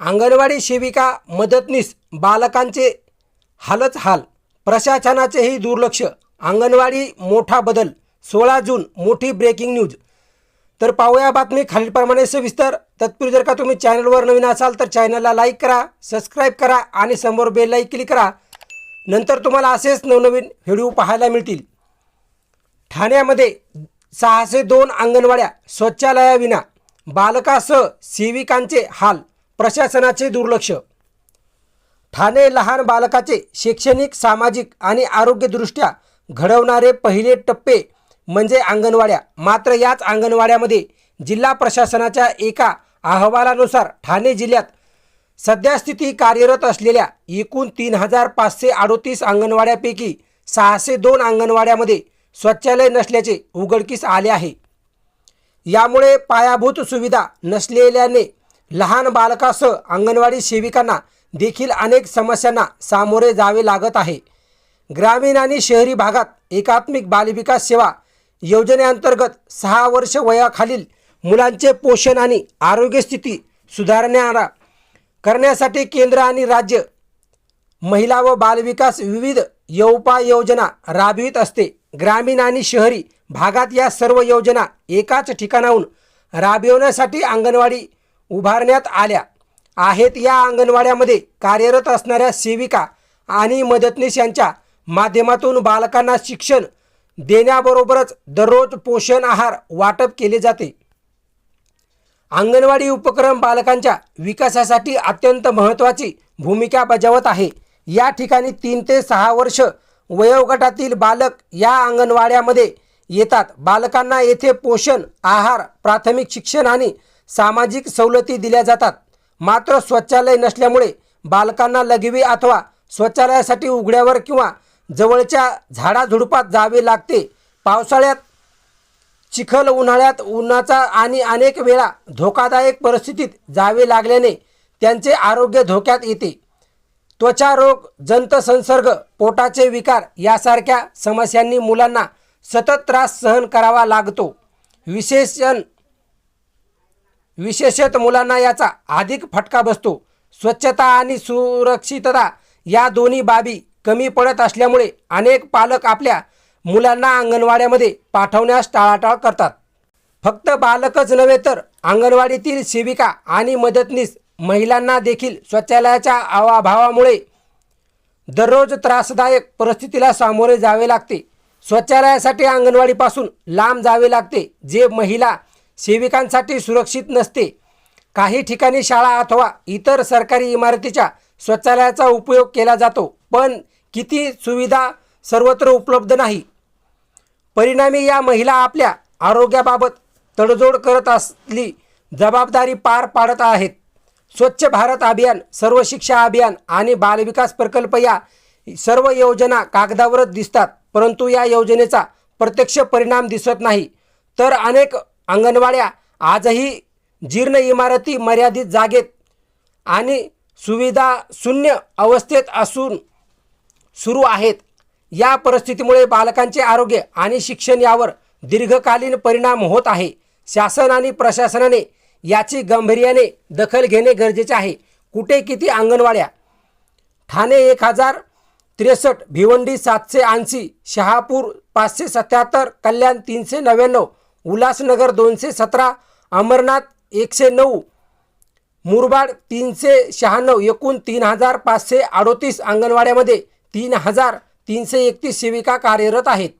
अंगणवाडी सेविका मदतनीस बालकांचे हालच हाल. प्रशासनाचेही दुर्लक्ष. अंगणवाडी मोठा बदल. सोळा जून मोठी ब्रेकिंग न्यूज तर पाहूया बातमी खालीलप्रमाणे. सविस्तर तत्पूर्वी जर का तुम्ही चॅनलवर नवीन असाल तर चॅनलला लाईक करा सबस्क्राईब करा आणि समोर बेललाही क्लिक करा. नंतर तुम्हाला असेच नवनवीन व्हिडिओ पाहायला मिळतील. ठाण्यामध्ये सहाशे दोन अंगणवाड्या शौचालयाविना बालकासह सेविकांचे हाल. प्रशासनाचे दुर्लक्ष. ठाणे लहान बालकाचे शैक्षणिक सामाजिक आणि आरोग्यदृष्ट्या घडवणारे पहिले टप्पे म्हणजे अंगणवाड्या. मात्र याच अंगणवाड्यामध्ये जिल्हा प्रशासनाच्या एका अहवालानुसार ठाणे जिल्ह्यात सध्यास्थिती कार्यरत असलेल्या एकूण तीन हजार पाचशे अडोतीस अंगणवाड्यापैकी सहाशे दोन अंगणवाड्यामध्ये शौचालय नसल्याचे उघडकीस आले आहे. यामुळे पायाभूत सुविधा नसलेल्याने लहान बालकासह अंगणवाडी सेविकांना देखील अनेक समस्यांना सामोरे जावे लागत आहे. ग्रामीण आणि शहरी भागात एकात्मिक बालविकास सेवा योजनेअंतर्गत सहा वर्ष वयाखालील मुलांचे पोषण आणि आरोग्य स्थिती सुधारण्याला करण्यासाठी केंद्र आणि राज्य महिला व बालविकास विविध उपाययोजना राबवित असते. ग्रामीण आणि शहरी भागात या सर्व योजना एकाच ठिकाणाहून राबविण्यासाठी अंगणवाडी उभारण्यात आल्या. आहेत या अंगणवाड्यामध्ये कार्यरत असणाऱ्या सेविका आणि मदतनीस यांच्या माध्यमातून बालकांना शिक्षण देण्याबरोबरच दररोज पोषण आहार वाटप केले जाते. अंगणवाडी उपक्रम बालकांच्या विकासासाठी अत्यंत महत्त्वाची भूमिका बजावत आहे. या ठिकाणी तीन ते सहा वर्ष वयोगटातील बालक या अंगणवाड्यामध्ये येतात. बालकांना येथे पोषण आहार प्राथमिक शिक्षण आणि सामाजिक सवलती दिल्या जातात. मात्र शौचालय नसल्यामुळे बालकांना लघवी अथवा शौचालयासाठी उघड्यावर किंवा जवळच्या झाडाझुडपात जावे लागते. पावसाळ्यात चिखल उन्हाळ्यात उन्हाचा आणि अनेक वेळा धोकादायक परिस्थितीत जावे लागल्याने त्यांचे आरोग्य धोक्यात येते. त्वचा रोग जंतसंसर्ग पोटाचे विकार यासारख्या समस्यांनी मुलांना सतत त्रास सहन करावा लागतो. विशेषण विशेषत मुलांना याचा अधिक फटका बसतो. स्वच्छता आणि सुरक्षितता या दोन्ही बाबी कमी पडत असल्यामुळे अनेक पालक आपल्या मुलांना अंगणवाड्यामध्ये पाठवण्यास टाळाटाळ करतात. फक्त बालकच नव्हे तर अंगणवाडीतील सेविका आणि मदतनीस महिलांना देखील शौचालयाच्या अभावामुळे दररोज त्रासदायक परिस्थितीला सामोरे जावे लागते. शौचालयासाठी अंगणवाडीपासून लांब जावे लागते जे महिला सेविकांसाठी सुरक्षित नसते. काही ठिकाणी शाळा अथवा इतर सरकारी इमारतीच्या शौचालयाचा उपयोग केला जातो पण किती सुविधा सर्वत्र उपलब्ध नाही. परिणामी या महिला आपल्या आरोग्याबाबत तडजोड करत असली जबाबदारी पार पाडत आहेत. स्वच्छ भारत अभियान सर्व शिक्षा अभियान आणि बालविकास प्रकल्प या सर्व योजना कागदावरच दिसतात परंतु या योजनेचा प्रत्यक्ष परिणाम दिसत नाही. तर अनेक अंगणवाड्या आजही जीर्ण इमारती मर्यादित जागेत आणि सुविधा शून्य अवस्थेत असून सुरू आहेत. या परिस्थितीमुळे बालकांचे आरोग्य आणि शिक्षण यावर दीर्घकालीन परिणाम होत आहे. शासन आणि प्रशासनाने याची गांभीर्याने दखल घेणे गरजेचे आहे. कुठे किती अंगणवाड्या? ठाणे एक हजार त्रेसष्ट भिवंडी सातशे ऐंशी शहापूर पाचशे सत्याहत्तर कल्याण तीनशे नव्याण्णव उल्हासनगर दोनशे सतरा अमरनाथ एकशे नऊ मुरबाड तीनशे शहाण्णव एकूण तीन हजार पाचशे अडोतीस अंगणवाड्यामध्ये तीन हजार तीनशे एकतीस सेविका कार्यरत आहेत.